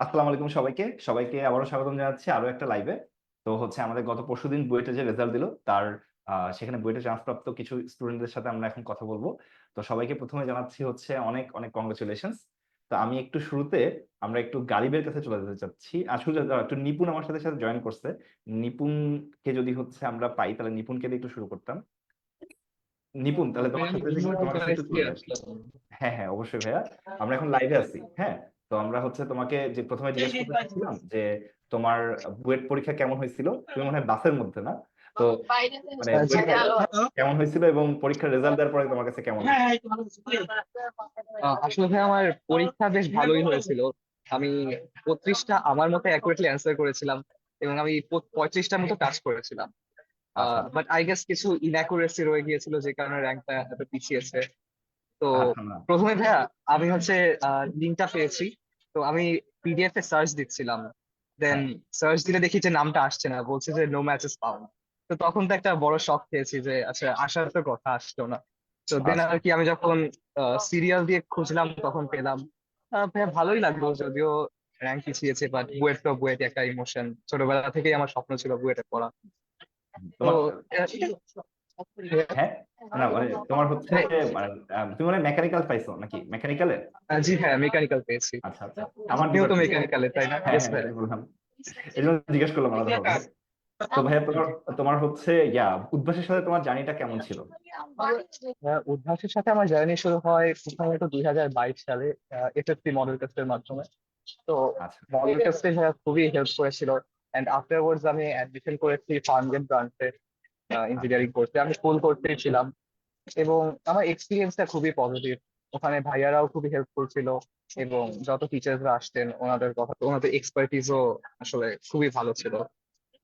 আসসালামু আলাইকুম সবাইকে। সবাইকে আবারও স্বাগতম জানাচ্ছি আরও একটা লাইভে তো হচ্ছে আমাদের গত পরশুদিন বুয়েটে যে রেজাল্ট দিল তার সেখানে বুয়েটে চান্সপ্রাপ্ত কিছু স্টুডেন্টদের সাথে আমরা এখন কথা বলব। তো সবাইকে প্রথমে জানাচ্ছি হচ্ছে অনেক অনেক কংগ্রেচুলেশনস তো আমি একটু শুরুতে আমরা একটু গালিবের কাছে চলে যেতে চাচ্ছি। আসলে একটু নিপুণ আমার সাথে সাথে জয়েন করছে। নিপুণকে যদি হচ্ছে আমরা পাই তাহলে নিপুণকে দিয়ে একটু শুরু করতাম। নিপুণ তাহলে তোমার সাথে। হ্যাঁ হ্যাঁ অবশ্যই ভাইয়া। আমরা এখন লাইভে আছি। হ্যাঁ? তো আমরা হচ্ছে তোমাকে যে প্রথমে জিজ্ঞেস করতে চাচ্ছিলাম যে তোমার বুয়েট পরীক্ষা কেমন হয়েছিল? তুমি মনে হয় বাসের মধ্যে না? তো মানে কেমন হয়েছিল এবং পরীক্ষার রেজাল্ট দেওয়ার পরে তোমার কাছে কেমন আহ, আসলে আমার পরীক্ষা বেশ ভালোই হয়েছিল। আমি পঁয়ত্রিশটা আমার মতো অ্যাকুরেটলি অ্যান্সার করেছিলাম এবং আমি পঁয়ত্রিশটার মতো টাচ করেছিলাম। বাট আই গেস কিছু ইনঅ্যাকুরেসি রয়ে গিয়েছিল যে কারণে র্যাঙ্কটা এত পিছিয়েছে তো আচ্ছা প্রথমে ভাইয়া আমি হচ্ছে লিঙ্কটা পেয়েছি। তো আমি পিডিএফ এ সার্চ দিচ্ছিলাম। দেন সার্চ দিলে দেখি যে নামটা আসছে না বলছে যে নো ম্যাচেস পাউন্ড তো তখন তো একটা বড় শখ খেয়েছি যে আচ্ছা আসার তো কথা আসতো না। তো দেন। আর কি আমি যখন সিরিয়াল দিয়ে খুঁজলাম তখন পেলাম। ভাইয়া ভালোই লাগল যদিও র্যাঙ্ক পিছিয়েছে বাট বুয়েট তো বুয়েট একটা ইমোশন ছোটবেলা থেকেই আমার স্বপ্ন ছিল বুয়েটে পড়া। তো হ্যাঁ না মানে তোমার হচ্ছে মানে তুমি মানে মেকানিক্যাল পাইছো নাকি? মেকানিক্যালে জি হ্যাঁ মেকানিক্যাল পেয়েছি। আচ্ছা আচ্ছা। আমার তো মেকানিক্যালে তাই না? হ্যাঁ হ্যাঁ ভাই। বললাম। এই জিজ্ঞেস করলাম তো ভাইয়া তোমার তোমার হচ্ছে ইয়া উদ্ভাসের সাথে তোমার জার্নিটা কেমন ছিল? উদ্ভাসের সাথে আমার জার্নি শুরু হয় প্রথমত দুই হাজার বাইশ সালে এসএসসি মডেল টেস্টের মাধ্যমে। তো আচ্ছা। মডেল টেস্টে খুবই হেল্প করেছিল। এন্ড আফটারওয়ার্ডস আমি অ্যাডমিশন করেছি ফার্মগেট ব্রাঞ্চে ইঞ্জিনিয়ারিং করতে আমি ফুল করতেই ছিলাম। এবং আমার এক্সপিরিয়েন্সটা খুবই পজিটিভ ওখানে ভাইয়ারাও খুবই হেল্প করছিল এবং যত টিচার্সরা আসতেন ওনাদের কথা ওনাদের এক্সপার্টিসও আসলে খুবই ভালো ছিল।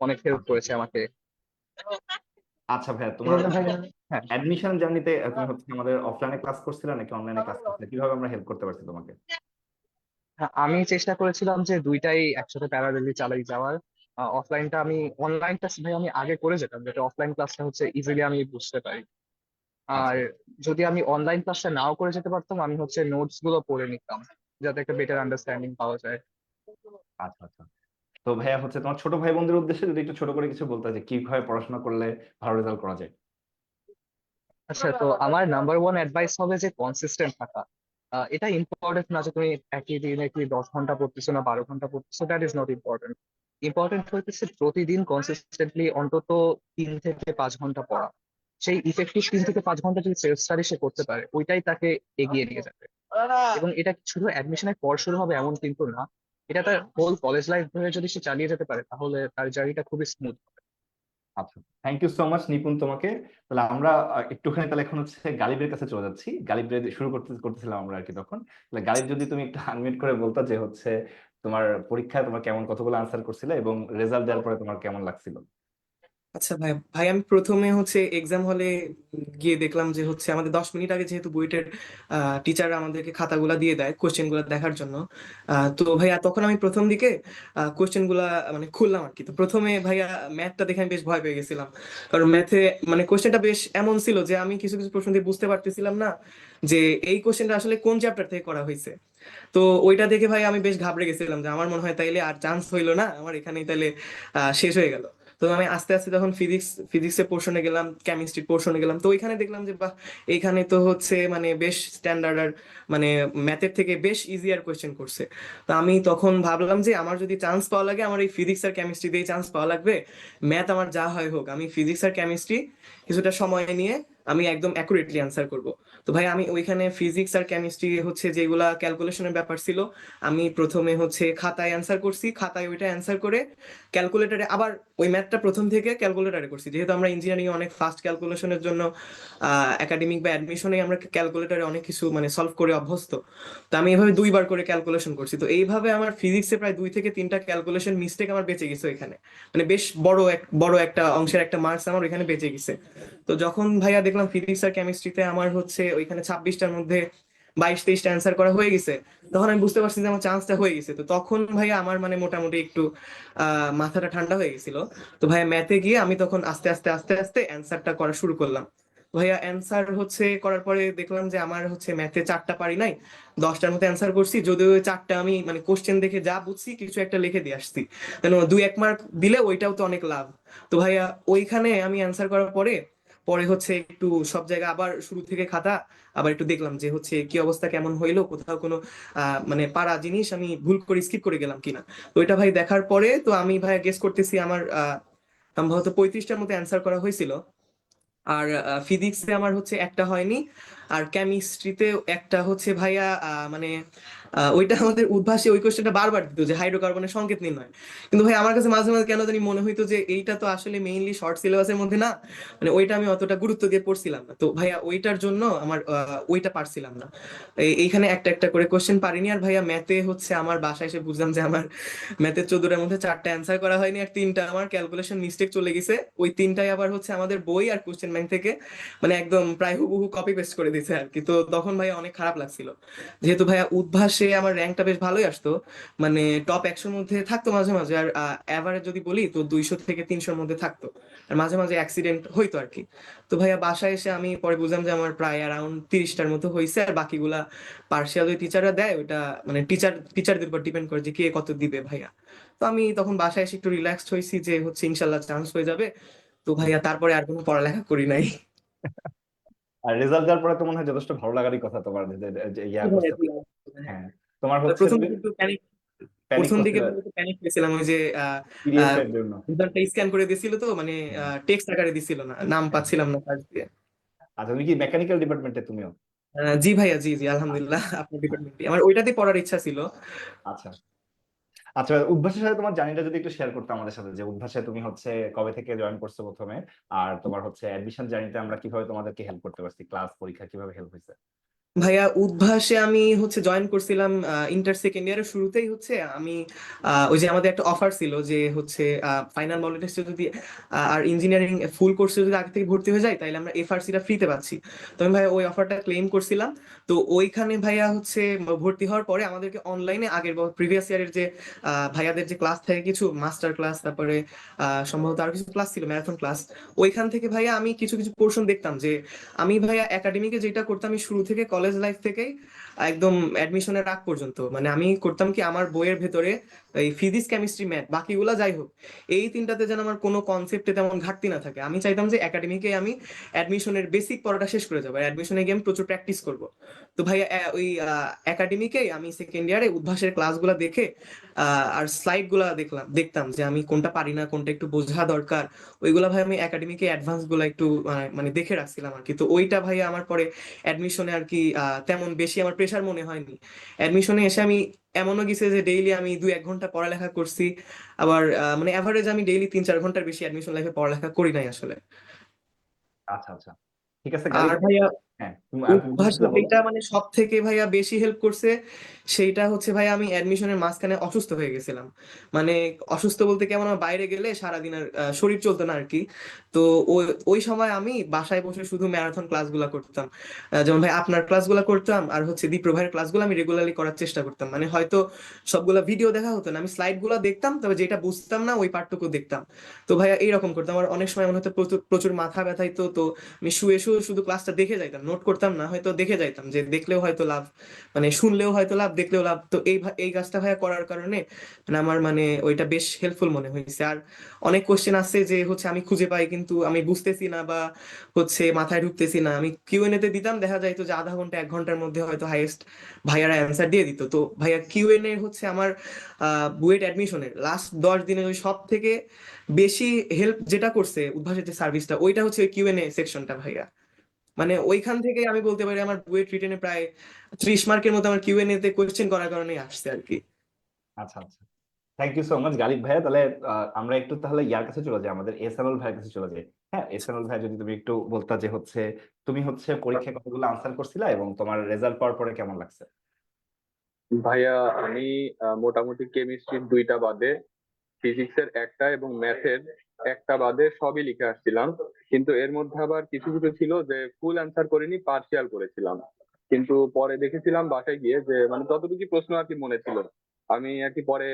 অনেক হেল্প করেছে আমাকে। আচ্ছা ভাইয়া তোমার হ্যাঁ। অ্যাডমিশন জার্নিতে তুমি হচ্ছে আমাদের অফলাইনে ক্লাস করছিলে নাকি অনলাইনে ক্লাস করছিলে? কীভাবে আমরা হেল্প করতে পারছি তোমাকে? হ্যাঁ, আমি চেষ্টা করেছিলাম যে দুইটাই একসাথে প্যারালালি চালাই যাওয়ার। অফলাইনটা আমি অনলাইনটা ভাই আমি আগে করে যেতাম যেটা অফলাইন ক্লাসটা হচ্ছে ইজিলি আমি বুঝতে পারি। আর যদি আমি অনলাইন ক্লাসটা নাও করে যেতে পারতাম আমি হচ্ছে নোটসগুলো পড়ে নিতাম যাতে একটা বেটার আন্ডারস্ট্যান্ডিং পাওয়া যায়। আচ্ছা আচ্ছা। তো ভাইয়া হচ্ছে তোমার ছোট ভাই বোনদের উদ্দেশ্যে যদি একটু ছোট করে কিছু বলতে যে কীভাবে পড়াশোনা করলে ভালো রেজাল্ট করা যায়? আচ্ছা তো আমার নাম্বার ওয়ান অ্যাডভাইস হবে যে কনসিস্টেন্ট থাকা। এটা ইম্পর্টেন্ট না যে তুমি একই দিনে কি দশ ঘণ্টা পড়তেছো না বারো ঘণ্টা পড়তেছো that is not important important হইতেছে প্রতিদিন কনসিস্টেন্টলি অন্তত তিন থেকে পাঁচ ঘণ্টা পড়া। সেই ইফেক্টিভ তিন থেকে পাঁচ ঘণ্টা যদি সেলফ স্টাডি সে করতে পারে, ওইটাই তাকে এগিয়ে নিয়ে যাবে। এবং এটা শুধু অ্যাডমিশনের পর শুরু হবে এমন কিন্তু না, এটা তার হোল কলেজ লাইফ ধরে যদি সে চালিয়ে যেতে পারে, তাহলে তার জার্নিটা খুবই স্মুথ আচ্ছা thank you so much Nipun তোমাকে। তাহলে আমরা একটুখানি তাহলে এখন হচ্ছে গালিবের কাছে চলে যাচ্ছি। গালিব রে শুরু করতে, করতেছিলাম আমরা আর কি তখন। তাহলে গালিব যদি তুমি একটু আনমিউট করে বলতা যে হচ্ছে তোমার পরীক্ষায় তোমার কেমন কতগুলো আনসার করছিলে এবং রেজাল্ট দেওয়ার পরে তোমার কেমন লাগছিল? আচ্ছা ভাই ভাই আমি প্রথমে হচ্ছে এক্সাম হলে গিয়ে দেখলাম যে হচ্ছে আমাদের দশ মিনিট আগে যেহেতু বুয়েটের টিচার আমাদেরকে খাতাগুলা দিয়ে দেয় কোশ্চেনগুলা দেখার জন্য। আহ, তো ভাইয়া তখন আমি প্রথম দিকে কোশ্চেনগুলা মানে খুললাম আর কি তো প্রথমে ভাইয়া ম্যাথটা দেখে আমি বেশ ভয় পেয়ে গেছিলাম। কারণ ম্যাথে মানে কোশ্চেনটা বেশ এমন ছিল যে আমি কিছু কিছু প্রশ্ন দিয়ে বুঝতে পারতেছিলাম না যে এই কোশ্চেনটা আসলে কোন চ্যাপ্টার থেকে করা হয়েছে। তো ওইটা দেখে ভাই আমি বেশ ঘাবড়ে গেছিলাম যে আমার মনে হয় তাইলে আর চান্স হইল না আমার এখানেই তাইলে আহ, শেষ হয়ে গেল। তো আমি আস্তে আস্তে তখন ফিজিক্স ফিজিক্সের পোর্শনে গেলাম কেমিস্ট্রির পোর্শনে গেলাম। তো ওইখানে দেখলাম যে, বাহ, এইখানে তো হচ্ছে মানে বেশ স্ট্যান্ডার্ড আর মানে ম্যাথের থেকে বেশ ইজিয়ার কোয়েশ্চেন করছে। তো আমি তখন ভাবলাম যে, আমার যদি চান্স পাওয়া লাগে, আমার এই ফিজিক্স আর কেমিস্ট্রি দিয়ে চান্স পাওয়া লাগবে। ম্যাথ আমার যা হয় হোক, আমি ফিজিক্স আর কেমিস্ট্রি কিছুটা সময় নিয়ে আমি একদম অ্যাকুরেটলি অ্যান্সার করব। তো ভাই, আমি ওইখানে ফিজিক্স আর কেমিস্ট্রি হচ্ছে যেগুলা ক্যালকুলেশনের ব্যাপার ছিল, আমি প্রথমে হচ্ছে খাতায় অ্যান্সার করছি, খাতায় ওইটা অ্যান্সার করে ক্যালকুলেটরে আবার ওই ম্যাথটা প্রথম থেকে ক্যালকুলেটরে করছি। যেহেতু আমরা ইঞ্জিনিয়ারিং অনেক ফাস্ট ক্যালকুলেশনের জন্য একাডেমিক বা অ্যাডমিশনে আমরা ক্যালকুলেটরে অনেক কিছু মানে সলভ করে অভ্যস্ত। তো আমি এভাবে দুইবার করে ক্যালকুলেশন করছি। তো এইভাবে আমার ফিজিক্সে প্রায় দুই থেকে তিনটা ক্যালকুলেশন মিস্টেক আমার বেঁচে গেছে এখানে মানে বেশ বড় এক, বড় একটা অংশের একটা মার্কস আমার ওইখানে বেঁচে গেছে। তো যখন ভাইয়া দেখলাম ফিজিক্স আর কেমিস্ট্রিতে আমার হচ্ছে ওইখানে ছাব্বিশটার মধ্যে বাইশ তেইশটা অ্যান্সার করা হয়ে গেছে। তখন আমি বুঝতে পারছি যে আমার চান্সটা হয়ে গেছে। তো তখন ভাইয়া আমার মানে মোটামুটি একটু মাথাটা ঠান্ডা হয়ে গেছিল। তো ভাইয়া ম্যাথে গিয়ে আমি তখন আস্তে আস্তে আস্তে আস্তে অ্যান্সারটা করা শুরু করলাম। ভাইয়া অ্যান্সার হচ্ছে করার পরে দেখলাম যে আমার হচ্ছে ম্যাথে চারটা পারি নাই। দশটার মতো অ্যান্সার করছি। যদিও চারটা আমি মানে কোশ্চেন দেখে যা বুঝছি কিছু একটা লিখে দিয়ে আসছি। কেন দুই এক মার্ক দিলে ওইটাও তো অনেক লাভ। তো ভাইয়া ওইখানে আমি অ্যান্সার করার পরে পরে হচ্ছে একটু সব জায়গায় আবার শুরু থেকে খাতা, আবার একটু দেখলাম যে হচ্ছে কি অবস্থা, কেমন হইল, কোথাও কোনো মানে পারা জিনিস আমি ভুল করে স্কিপ করে গেলাম কিনা। তো ওইটা ভাই দেখার পরে তো আমি ভাইয়া গেস করতেছি আমার সম্ভবত পঁয়ত্রিশটার মতো অ্যান্সার করা হয়েছিল। আর ফিজিক্সে আমার হচ্ছে একটা হয়নি, আর কেমিস্ট্রিতে একটা হচ্ছে ভাইয়া মানে ওইটা আমাদের উদ্ভাসে ওই কোশ্চেনটা বারবার দিত যে হাইড্রোকার্বনের সংকেত নির্ণয়। কিন্তু ভাই, আমার কাছে মাঝে মাঝে কেন জানি মনে হইতো যে এইটা তো আসলে মেইনলি শর্ট সিলেবাসের মধ্যে না মানে ওইটা আমি অতটা গুরুত্ব দিয়ে পড়ছিলাম না। তো ভাইয়া, ওইটার জন্য আমার ওইটা পারছিলাম না। এই- এইখানে একটা একটা করে কোশ্চেন পারিনি আর ভাইয়া ম্যাথে হচ্ছে আমার বাসায় এসে বুঝলাম যে আমার ম্যাথের চোদ্দটার মধ্যে চারটা অ্যান্সার করা হয়নি আর তিনটা আমার ক্যালকুলেশন মিস্টেক চলে গেছে। ওই তিনটাই আবার হচ্ছে আমাদের বই আর কোশ্চেন ব্যাংক থেকে মানে একদম প্রায় হুবহু কপি পেস্ট করে দিয়েছে আর কি। তো তখন ভাইয়া অনেক খারাপ লাগছিল। যেহেতু ভাইয়া উদ্ভাসে আমার র্যাঙ্কটা বেশ ভালোই আসতো। মানে টপ একশোর মধ্যে থাকতো মাঝে মাঝে আর অ্যাভারেজ যদি বলি তো দুইশো থেকে তিনশোর মধ্যে থাকতো। আর মাঝে মাঝে অ্যাক্সিডেন্ট হইতো আর কি তো ভাইয়া বাসায় এসে আমি পরে বুঝলাম যে আমার প্রায় অ্যারাউন্ড তিরিশটার মতো হয়েছে আর বাকিগুলা পার্সিয়াল ওই টিচাররা দেয় ওইটা মানে টিচার টিচারদের উপর ডিপেন্ড করে যে কে কত দিবে ভাইয়া। তো আমি তখন বাসায় এসে একটু রিল্যাক্সড হয়েছি যে হচ্ছে ইনশাল্লাহ চান্স হয়ে যাবে। তো ভাইয়া তারপরে আর কোনো পড়ালেখা করি নাই। আর রেজাল্ট দেওয়ার পরে তো মনে হয় যথেষ্ট ভালো লাগারই কথা তোমার যে ইয়া করতে হ্যাঁ তোমার হচ্ছে প্রথম প্যানিক প্রথম দিকে প্যানিক পেয়েছিলাম ওই যে পিডিএফ জন্য। রেজাল্টটা স্ক্যান করে দিছিল তো মানে টেক্সট আকারে দিছিল না নাম পাচ্ছিলাম না কাজ দিয়ে আচ্ছা তুমি কি মেকানিক্যাল ডিপার্টমেন্টে তুমিও? জি ভাইয়া জি জি আলহামদুলিল্লাহ আপনার ডিপার্টমেন্টে আমার ওইটাতেই পড়ার ইচ্ছা ছিল। আচ্ছা। আচ্ছা উদ্ভাসের সাথে তোমার জার্নিটা যদি একটু শেয়ার করতে আমাদের সাথে যে উদ্ভাসে তুমি হচ্ছে কবে থেকে জয়েন করছ প্রথমে আর তোমার হচ্ছে অ্যাডমিশন জার্নিতে আমরা কীভাবে তোমাদেরকে হেল্প করতে পারছি ক্লাস পরীক্ষা কীভাবে হেল্প হয়েছে? ভাইয়া, উদ্ভাসে আমি হচ্ছে জয়েন করছিলাম ইন্টার সেকেন্ড ইয়ারের শুরুতেই হচ্ছে, আমি ওই যে আমাদের একটা অফার ছিল যে হচ্ছে ফাইনাল মডেল টেস্টে যদি আর ইঞ্জিনিয়ারিং ফুল কোর্সে যদি আগে থেকে ভর্তি হয়ে যায় তাহলে আমরা এফআরসিটা ফ্রিতে পাচ্ছি। তো আমি ভাইয়া ওই অফারটা ক্লেম করছিলাম। তো ওইখানে ভাইয়া হচ্ছে ভর্তি হওয়ার পরে আমাদেরকে অনলাইনে আগের প্রিভিয়াস ইয়ারের যে ভাইয়াদের যে ক্লাস থাকে, কিছু মাস্টার ক্লাস তারপরে সম্ভবত আরও কিছু ক্লাস ছিল ম্যারাথন ক্লাস ওইখান থেকে ভাইয়া আমি কিছু কিছু পোর্শন দেখতাম যে, আমি ভাইয়া একাডেমিকে যেটা করতাম, আমি শুরু থেকে কলেজ লাইফ থেকেই একদম অ্যাডমিশনের আগ পর্যন্ত। মানে আমি করতাম কি আমার বইয়ের ভেতরে এই ফিজিক্স কেমিস্ট্রি ম্যাথ বাকিগুলা যাই হোক এই তিনটাতে যেন আমার কোনো কনসেপ্টে তেমন ঘাটতি না থাকে। আমি চাইতাম যে একাডেমিকে আমি অ্যাডমিশনের বেসিক পড়াটা শেষ করে যাব অ্যাডমিশনে গিয়ে আমি প্রচুর প্র্যাকটিস করব। তো আহ, ওই একাডেমিকেই আমি সেকেন্ড ইয়ারে উদ্ভাসের ক্লাসগুলা দেখে আর স্লাইডগুলা দেখলাম দেখতাম যে আমি কোনটা পারি না কোনটা একটু বোঝা দরকার। ওইগুলা ভাই আমি একাডেমিকে অ্যাডভান্সগুলা একটু মানে দেখে রাখছিলাম আর কি। তো ওইটা ভাই আমার পরে অ্যাডমিশনে আর কি তেমন বেশি আমার প্রেশার মনে হয়নি। অ্যাডমিশনে এসে আমি এমনও গেছে যে ডেইলি আমি দুই এক ঘণ্টা পড়ালেখা করছি। আবার মানে এভারেজ আমি ডেইলি তিন চার ঘণ্টার বেশি অ্যাডমিশন লাইফে পড়ালেখা করি নাই আসলে। আচ্ছা আচ্ছা। ঠিক আছে আর ভাইয়া হ্যাঁ। যেটা মানে সব থেকে ভাইয়া বেশি হেল্প করছে সেইটা হচ্ছে ভাইয়া আমি অ্যাডমিশনের মাঝখানে অসুস্থ হয়ে গেছিলাম। মানে অসুস্থ বলতে কেমন আমার বাইরে গেলে সারাদিন আর শরীর চলতো না আর কি তো ওই সময় আমি বাসায় বসে শুধু ম্যারাথন ক্লাসগুলো করতাম। যেমন ভাই আপনার ক্লাসগুলো করতাম আর হচ্ছে দীপ্র ভাইয়ের ক্লাসগুলো আমি রেগুলারলি করার চেষ্টা করতাম। মানে হয়তো সবগুলা ভিডিও দেখা হতো না আমি স্লাইডগুলো দেখতাম তবে যেটা বুঝতাম না ওই পার্টটুকু দেখতাম। তো ভাইয়া এইরকম করতাম। আমার অনেক সময় মনে হতো প্রচুর প্রচুর মাথা ব্যথাইতো তো আমি শুয়ে শুয়ে শুধু ক্লাসটা দেখে যাইতাম। নোট করতাম না, হয়তো দেখে যাইতাম যে দেখলেও হয়তো লাভ মানে শুনলেও হয়তো লাভ, দেখলেও লাভ। তো এই এই কাজটা ভাইয়া করার কারণে মানে আমার মানে ওইটা বেশ হেল্পফুল মনে হয়েছে আর অনেক কোশ্চেন আছে যে হচ্ছে আমি খুঁজে পাই কিন্তু আমি বুঝতেছি না বা হচ্ছে মাথায় ঢুকতেছি না। আমি কিউএনএ তে দিতাম, দেখা যাইতো যে আধা ঘণ্টা, এক ঘণ্টার মধ্যে হয়তো হাইয়েস্ট ভাইয়ারা অ্যান্সার দিয়ে দিত। তো ভাইয়া কিউএনএ হচ্ছে আমার বুয়েট অ্যাডমিশনের লাস্ট দশ দিনে ওই সব থেকে বেশি হেল্প যেটা করছে উদ্ভাসের যে সার্ভিসটা ওইটা হচ্ছে কিউএনএ সেকশনটা ভাইয়া। মানে ওইখান থেকে আমি বলতে পারি আমার বুয়েট রিটেনে প্রায় ত্রিশ মার্কের মতো আমার কিউএনএ তে কোয়েশ্চেন করার কারণে আসছে আর কি। আচ্ছা আচ্ছা। Thank you so much Ghalib ভাইয়া। তাহলে আহ, আমরা একটু তাহলে ইয়ার কাছে চলে যাই আমাদের এসএনএল ভাইয়ের কাছে চলে যাই। হ্যাঁ এসএনএল ভাই যদি তুমি একটু বলতা যে হচ্ছে তুমি হচ্ছে পরীক্ষায় কতগুলো আনসার করছিলা এবং তোমার রেজাল্ট পাওয়ার পরে কেমন লাগছে? ভাইয়া আমি মোটামুটি কেমিস্ট্রির দুইটা বাদে ফিজিক্সের একটা এবং ম্যাথের একটা বাদে সবই লিখে আসছিলাম। কিন্তু এর মধ্যে আবার কিছু কিছু ছিল যে ফুল অ্যান্সার করিনি পার্শিয়াল করেছিলাম। কিন্তু পরে দেখেছিলাম বাসায় গিয়ে যে মানে ততটুকু প্রশ্ন আর কি মনে ছিল, আমি আর কি পরে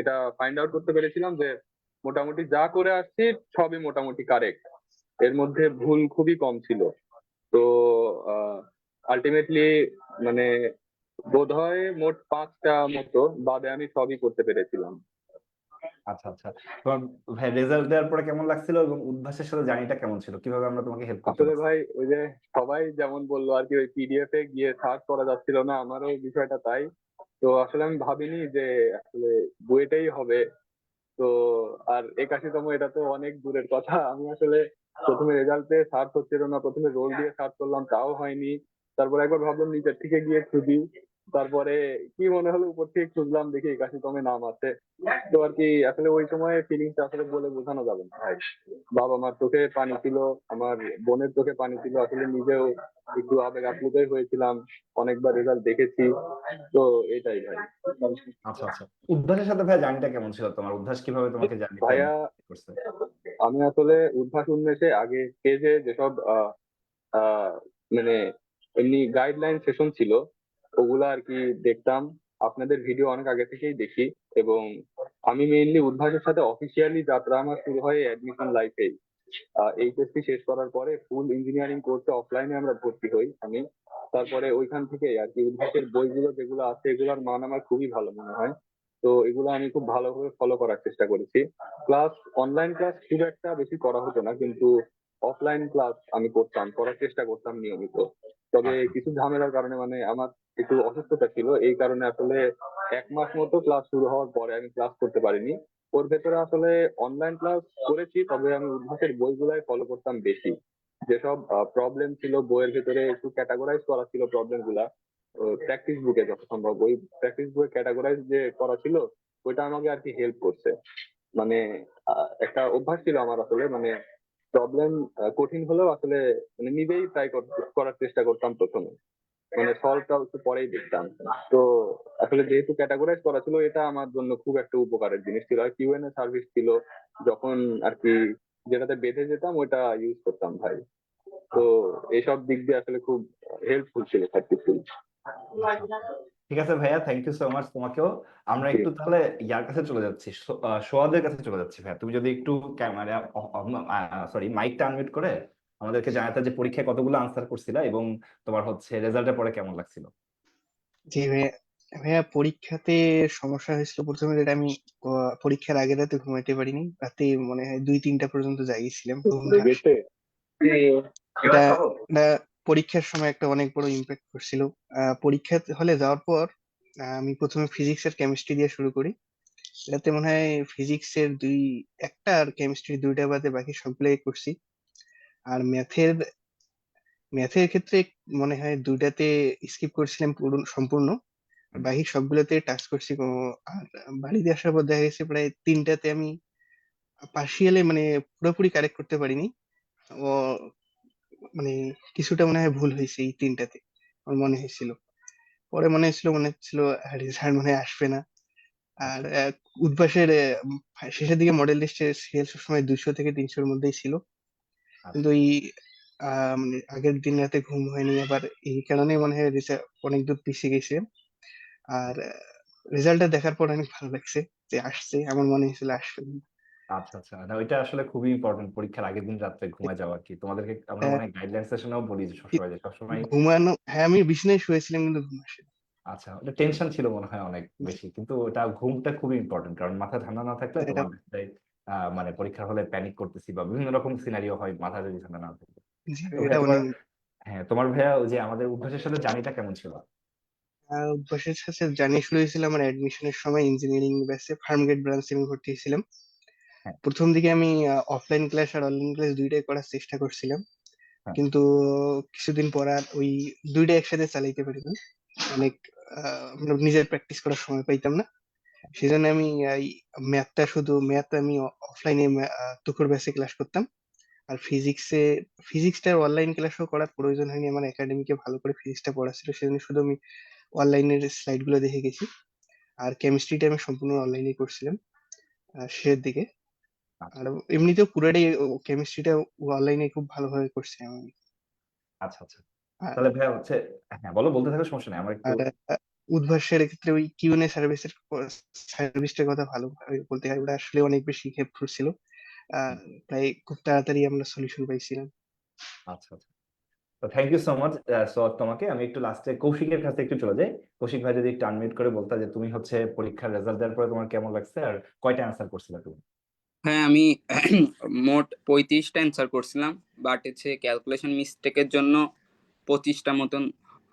এটা ফাইন্ড আউট করতে পেরেছিলাম যে, মোটামুটি যা করে আসছি, সবই মোটামুটি কারেক্ট এর মধ্যে ভুল খুবই কম ছিল। তো আলটিমেটলি মানে বোধহয় মোট পাঁচটা মতো বাদে আমি সবই করতে পেরেছিলাম। আচ্ছা আচ্ছা। তোমার ভাই রেজাল্ট দেওয়ার পরে কেমন লাগছিল এবং উদ্ভাসের সাথে জার্নিটা কেমন ছিল? কীভাবে আমরা তোমাকে হেল্প করতে আসলে ভাই ওই যে সবাই যেমন বলল আর কি ওই পিডিএফ এ গিয়ে সার্চ করা যাচ্ছিল না আমারও বিষয়টা তাই। তো আসলে আমি ভাবিনি যে আসলে বইটাই হবে। তো আর একাশিতম এটা তো অনেক দূরের কথা। আমি আসলে প্রথমে রেজাল্টে সার্চ হচ্ছিল না প্রথমে রোল দিয়ে সার্চ করলাম তাও হয়নি। তারপর একবার ভাবলাম নিচের থেকে গিয়ে খুঁজি। তারপরে কি মনে হলো উপর থেকে খুঁজলাম দেখি একাশিতমে নাম আছে। তো আর কি আসলে ওই সময় ফিলিংসটা আসলে বলে বোঝানো যাবে না। ভাই। বাবা মার চোখে পানি ছিল আমার বোনের চোখে পানি ছিল আসলে নিজেও একটু আবেগ আপ্লুতই হয়েছিলাম অনেকবার রেজাল্ট দেখেছি। তো এটাই ভাই। আচ্ছা আচ্ছা। উদ্ভাসের সাথে ভাই জার্নিটা কেমন ছিল তোমার? উদ্ভাস কীভাবে তোমাকে জার্নি ভাইয়া আমি আসলে উদ্ভাস উন্মেষে আগে স্টেজে যেসব আহ, আহ, মানে এমনি গাইডলাইন সেশন ছিল ওগুলা আর কি দেখতাম। আপনাদের ভিডিও অনেক আগে থেকেই দেখি এবং আমি মেইনলি উদ্ভাসের সাথে অফিসিয়ালি যাত্রা আমার শুরু হয় অ্যাডমিশন লাইফেই এইচএসসি শেষ করার পরে ফুল ইঞ্জিনিয়ারিং কোর্সে অফলাইনে আমরা ভর্তি হই আমি। তারপরে ওইখান থেকে আর কি উদ্ভাসের বইগুলো যেগুলো আছে এগুলোর মান আমার খুবই ভালো মনে হয়। তো এগুলো আমি খুব ভালোভাবে ফলো করার চেষ্টা করেছি। ক্লাস অনলাইন ক্লাস খুব একটা বেশি করা হতো না, কিন্তু অফলাইন ক্লাস আমি করতাম করার চেষ্টা করতাম নিয়মিত। তবে কিছু ঝামেলার কারণে মানে আমার একটু অসুস্থতা ছিল এই কারণে আসলে এক মাস মতো ক্লাস শুরু হওয়ার পরে আমি ক্লাস করতে পারিনি। ওর ভেতরে আসলে অনলাইন ক্লাস করেছি তবে আমি উদ্ভাসের বইগুলাই ফলো করতাম বেশি। যেসব প্রবলেম ছিল বইয়ের ভেতরে একটু ক্যাটাগরাইজ করা ছিল প্রবলেমগুলা প্র্যাকটিস বুকে যত সম্ভব ওই প্র্যাকটিস বই ক্যাটাগরাইজ যে করা ছিল ওইটা আমাকে আর কি হেল্প করছে। মানে একটা অভ্যাস ছিল আমার আসলে মানে প্রবলেম কঠিন হলেও আসলে মানে নিজেই ট্রাই করার চেষ্টা করতাম প্রথমে। মানে সলভটা একটু পরেই দেখতাম। তো আসলে যেহেতু ক্যাটাগরাইজ করা ছিল, এটা আমার জন্য খুব একটা উপকারের জিনিস ছিল। আর কিউএনএ সার্ভিস ছিল, যখন আর কি যেটাতে বেঁধে যেতাম, ওইটা ইউজ করতাম ভাই। তো এইসব দিক দিয়ে আসলে খুব হেল্পফুল ছিল সার্ভিসফুল ঠিক আছে ভাইয়া থ্যাংক ইউ সো মাচ তোমাকেও। আমরা একটু তাহলে ইয়ার কাছে চলে যাচ্ছি। আহ, সোয়াদের কাছে চলে যাচ্ছি ভাইয়া। তুমি যদি একটু ক্যামেরা সরি মাইকটা আনমিউট করে আমাদেরকে জানাতে যে পরীক্ষায় কতগুলো আনসার করছিলা এবং তোমার হচ্ছে রেজাল্টের পরে কেমন লাগছিল? জি ভাইয়া ভাইয়া পরীক্ষাতে সমস্যা হয়েছিল প্রথমে যেটা আমি আহ, পরীক্ষার আগে রাতে ঘুমাইতে পারিনি। রাতে মনে হয় দুই তিনটা পর্যন্ত জাগিয়েছিলাম। ঘুম এটা পরীক্ষার সময় একটা অনেক বড় ইম্প্যাক্ট করছিল। পরীক্ষা হলে যাওয়ার পর আমি প্রথমে ফিজিক্স আর কেমিস্ট্রি দিয়ে শুরু করি। এটাতে মনে হয় ফিজিক্স এর দুই, একটা আর কেমিস্ট্রি দুইটা বাদে বাকি সবগুলাই করছি। আর ম্যাথের ম্যাথের ক্ষেত্রে মনে হয় দুইটাতে স্কিপ করছিলাম পুরো, সম্পূর্ণ। বাকি সবগুলোতে টাচ করছি আর বাড়িতে আসার পর দেখা গেছে প্রায় তিনটাতে আমি পার্সিয়ালে মানে পুরোপুরি কারেক্ট করতে পারিনি। ও মানে কিছুটা মনে হয় ভুল হয়েছে এই তিনটাতে আমার মনে হয়েছিল। পরে মনে হয়েছিল মনে হচ্ছিল রেজাল্ট মনে আসবে না। আর উদ্ভাসের শেষের দিকে মডেল লিস্টে সেল সবসময় দুইশো থেকে তিনশোর মধ্যেই ছিল। কিন্তু এই মানে আগের দিন রাতে ঘুম হয়নি আবার এই কারণে মনে হয় অনেক দূর পিছিয়ে গেছে। আর রেজাল্টটা দেখার পর অনেক ভালো লাগছে যে আসছে আমার মনে হয়েছিল আসবে না। আচ্ছা আচ্ছা। না ওইটা আসলে খুবই ইম্পর্টেন্ট পরীক্ষার আগের দিন রাত্রে ঘুমায় যাওয়া কি। তোমাদেরকে আমরা হ্যাঁ। মনে হয় গাইডলাইন সেশনেও বলি যে সবসময় যে সবসময় ঘুমানো হ্যাঁ আমি বিছানায় শুয়েছিলাম কিন্তু ঘুম আসে আচ্ছা ওটা টেনশন ছিল মনে হয় অনেক বেশি। কিন্তু ওটা ঘুমটা খুবই ইম্পর্টেন্ট কারণ মাথা ঠান্ডা না থাকলে এটা- তোমার দেখা আহ, মানে পরীক্ষার হলে প্যানিক করতেছি বা বিভিন্ন রকম সিনারিও হয় মাথা যদি ঠান্ডা না থাকে। জি, তো এটা অনেক হ্যাঁ তোমার ভাইয়া ওই যে আমাদের অভ্যাসের সাথে জানিটা কেমন ছিল? আহ, অভ্যাসের সাথে জানিয়ে হয়েছিল আমার অ্যাডমিশনের সময় ইঞ্জিনিয়ারিং ব্যাচে ফার্মগেট ব্রাঞ্চে আমি ভর্তি হয়েছিলাম। হ্যাঁ। প্রথম দিকে আমি অফলাইন ক্লাস আর অনলাইন ক্লাস দুইটাই করার চেষ্টা করছিলাম। হ্যাঁ। কিন্তু কিছুদিন পর আর ওই দুইটা একসাথে চালাইতে পারিনি। অনেক আহ, মানে নিজের প্র্যাকটিস করার সময় পাইতাম না। সেজন্য আমি ম্যাথটা শুধু ম্যাথ আমি অফলাইনে তুকুর ব্যাচে ক্লাস করতাম। আর ফিজিক্সে ফিজিক্সটা অনলাইন ক্লাসও করার প্রয়োজন হয়নি। আমার একাডেমিকে ভালো করে ফিজিক্সটা পড়া ছিল। সেজন্য শুধু আমি অনলাইনের স্লাইডগুলো দেখে গেছি। আর কেমিস্ট্রিটা আমি সম্পূর্ণ অনলাইনে করছিলাম শেষের দিকে। আর এমনিতেও পুরোটাই কেমিস্ট্রিটা অনলাইনে খুব ভালোভাবে করছি আমি। আচ্ছা আচ্ছা। তাহলে ভাইয়া হচ্ছে হ্যাঁ বলো বলতে থাকো সমস্যা নেই আমার একটু উদ্ভাসের ক্ষেত্রে ওই কিউএনএ সার্ভিসের সার্ভিসটার কথা ভালো বলতে হয়। ওটা আসলে অনেক বেশি হেল্পফুল ছিল। তাই খুব তাড়াতাড়ি আমরা সলিউশন পাইছিলাম। আচ্ছা আচ্ছা। তো thank you so much so তোমাকে। আমি একটু লাস্টে কৌশিকের কাছে একটু চলে যাই। কৌশিক ভাই যদি একটু আনমিউট করে বলতা যে তুমি হচ্ছে পরীক্ষার রেজাল্ট দেওয়ার পরে তোমার কেমন লাগছে? আর কয়টা অ্যান্সার করছিলে তুমি? হ্যাঁ আমি মোট পঁয়ত্রিশটা অ্যান্সার করছিলাম বাট হচ্ছে ক্যালকুলেশন মিস্টেকের জন্য পঁচিশটা মতন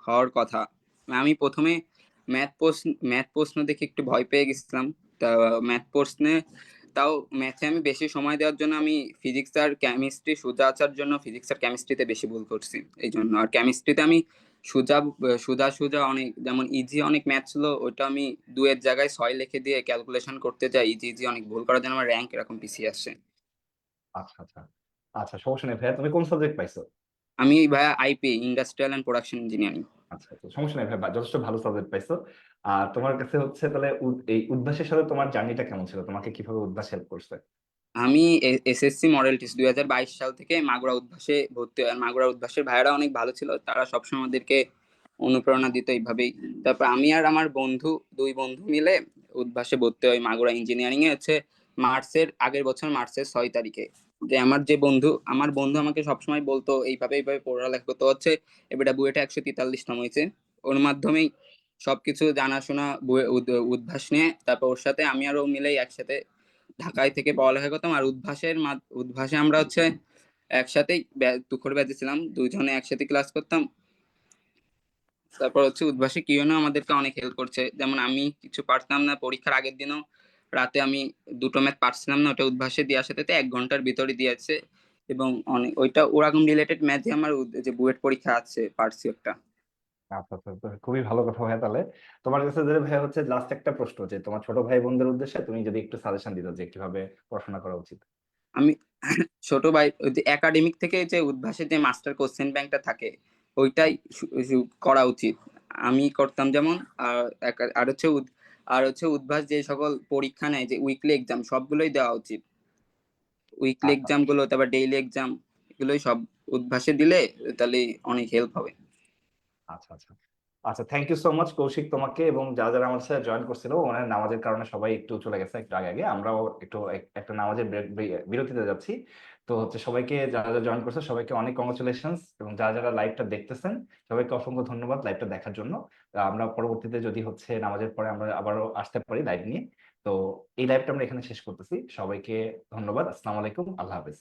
হওয়ার কথা। আমি প্রথমে ম্যাথ প্রশ্ন ম্যাথ প্রশ্ন দেখে একটু ভয় পেয়ে গেছিলাম। তা ম্যাথ প্রশ্নে তাও ম্যাথে আমি বেশি সময় দেওয়ার জন্য আমি ফিজিক্স আর কেমিস্ট্রি সোজা আসার জন্য ফিজিক্স আর কেমিস্ট্রিতে বেশি ভুল করছি। এই জন্য আর কেমিস্ট্রিতে আমি সোজা সোজা সোজা অনেক যেমন ইজি অনেক ম্যাথ ছিল ওটা আমি দুয়ের জায়গায় ছয় লিখে দিয়ে ক্যালকুলেশন করতে যাই। ইজি ইজি অনেক ভুল করার জন্য আমার র্যাঙ্ক এরকম পিছিয়ে আসছে। আচ্ছা আচ্ছা। আচ্ছা সমস্যা নেই ভাইয়া তুমি কোন সাবজেক্ট পাইছো? আমি ভাইয়া IP industrial and production engineering আচ্ছা আচ্ছা সমস্যা নেই ভাইয়া যথেষ্ট ভালো সাবজেক্ট পাইছো। আর তোমার কাছে হচ্ছে তাহলে এই উদ্ভাসের সাথে তোমার জার্নিটা কেমন ছিল? তোমাকে কীভাবে উদ্ভাস হেল্প করছে? আমি এসএসসি মডেল টেস্ট দুই হাজার বাইশ সাল থেকে মাগুরা উদ্ভাসে ভর্তি হয় মাগুরা উদ্ভাসের ভাইয়েরা অনেক ভালো ছিল, তারা সবসময় আমাদেরকে অনুপ্রেরণা দিত এইভাবেই। তারপর আমি আর আমার বন্ধু, দুই বন্ধু মিলে উদ্ভাসে ভর্তি হয় মাগুরা ইঞ্জিনিয়ারিং এ হচ্ছে মার্চের, আগের বছর মার্চের ছয় তারিখে। যে আমার যে বন্ধু, আমার বন্ধু আমাকে সবসময় বলতো, এইভাবে এইভাবে পড়ালেখা করতে হচ্ছে এবারে বুয়েটে একশো তেতাল্লিশতম হয়েছে। ওর মাধ্যমেই সবকিছু জানাশোনা উদ্ভাস নিয়ে, তারপর ওর সাথে আমি আর ও মিলেই একসাথে ঢাকায় থেকে পড়ালেখা করতাম আর উদ্ভাসের উদ্ভাসে আমরা হচ্ছে একসাথেই তুখর ব্যাচে ছিলাম দুইজনে একসাথে ক্লাস করতাম। তারপর হচ্ছে উদ্ভাসে কিউএনও আমাদেরকে অনেক হেল্প করছে। যেমন আমি কিছু পারতাম না, পরীক্ষার আগের দিনও রাতে আমি দুটো ম্যাথ পারছিলাম না, ওটা উদ্ভাসে দিয়ে আসাতে এক ঘণ্টার ভিতরে দিয়েছে এবং অনেক ওইটা ওরকম রিলেটেড ম্যাথে আমার যে বুয়েট পরীক্ষা আছে, পারছি একটা। আচ্ছা আচ্ছা খুবই ভালো কথা ভাইয়া তাহলে। তোমার কাছে যে ভাই হচ্ছে লাস্ট একটা প্রশ্ন যে তোমার ছোট ভাই বোনদের উদ্দেশ্যে তুমি যদি একটু সাজেশন দিতে যে কীভাবে পড়াশোনা করা উচিত? আমি ছোট ভাই একাডেমিক থেকে যে উদ্ভাসের যে মাস্টার কোশ্চেন ব্যাংকটা থাকে ওইটাই করা উচিত। আমি করতাম যেমন আর হচ্ছে আর হচ্ছে উদ্ভাস যে সকল পরীক্ষা নেয় যে উইকলি এক্সাম সবগুলোই দেওয়া উচিত। উইকলি আচ্ছা। এক্সামগুলো তারপর ডেইলি এক্সাম এগুলোই সব উদ্ভাসে দিলে তাহলে অনেক হেল্প হবে। আচ্ছা আচ্ছা। আচ্ছা thank you so much Koushik, তোমাকে এবং যারা যারা আমার সাথে জয়েন করছিল, ওনার নামাজের কারণে সবাই একটু চলে গেছে একটু আগে আগে। আমরাও একটু একটা নামাজের বিরতিতে যাচ্ছি। তো হচ্ছে সবাইকে, যারা যারা জয়েন করছে, সবাইকে অনেক কংগ্রেচুলেশনস এবং যারা যারা লাইভটা দেখতেছেন, সবাইকে অসংখ্য ধন্যবাদ লাইভটা দেখার জন্য। আমরা পরবর্তীতে যদি হচ্ছে নামাজের পরে আমরা আবারও আসতে পারি লাইভ নিয়ে। তো এই লাইভটা আমরা এখানে শেষ করতেছি। সবাইকে ধন্যবাদ, আসসালামু আলাইকুম, আল্লাহ হাফেজ।